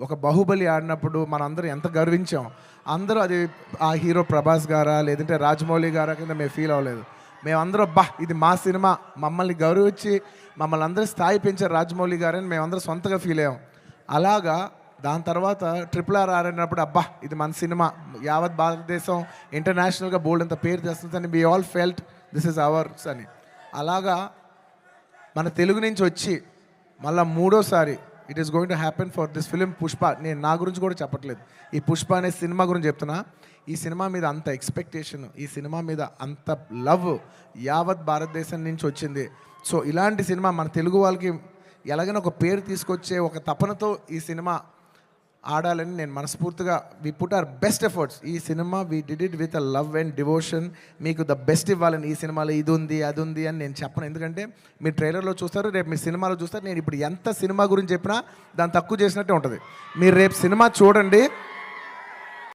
ఒక బాహుబలి ఆడినప్పుడు మనందరం ఎంత గర్వించాం. అందరూ అది ఆ హీరో ప్రభాస్ గారా లేదంటే రాజమౌళి గారా కింద మేము ఫీల్ అవ్వలేదు. మేమందరం బా ఇది మా సినిమా. మమ్మల్ని గౌరవించి మమ్మల్ని అందరూ స్థాయి పెంచారు రాజమౌళి గారని మేమందరం సొంతగా ఫీల్ అయ్యాం. అలాగా దాని తర్వాత ట్రిపుల్ ఆర్ ఆడినప్పుడు అబ్బా ఇది మన సినిమా. యావత్ భారతదేశం ఇంటర్నేషనల్గా బోల్డ్ అంత పేరు తెస్తుందని we all felt this is ours అని. అలాగా మన తెలుగు నుంచి వచ్చి మళ్ళా మూడోసారి it is going to happen for this film Pushpa నేను నా గురించి కూడా చెప్పట్లేదు. ఈ పుష్ప అనే సినిమా గురించి చెప్తున్నా. ఈ సినిమా మీద అంత ఎక్స్పెక్టేషన్ ఈ సినిమా మీద అంత లవ్ యావత్ భారతదేశం నుంచి వచ్చింది. సో ఇలాంటి సినిమా మన తెలుగు వాళ్ళకి ఎలాగైనా ఒక పేరు తీసుకొచ్చే ఒక తపనతో ఈ సినిమా ఆడాలని నేను మనస్ఫూర్తిగా we put our best efforts ఈ cinema we did it with a love and devotion మీకు ద బెస్ట్ ఇవ్వాలని ఈ సినిమాలో ఇది ఉంది అది ఉంది అని నేను చెప్పను. ఎందుకంటే మీరు ట్రైలర్లో చూస్తారు రేపు మీ సినిమాలో చూస్తారు. నేను ఇప్పుడు ఎంత సినిమా గురించి చెప్పినా దాన్ని తక్కువ చేసినట్టే ఉంటుంది. మీరు రేపు సినిమా చూడండి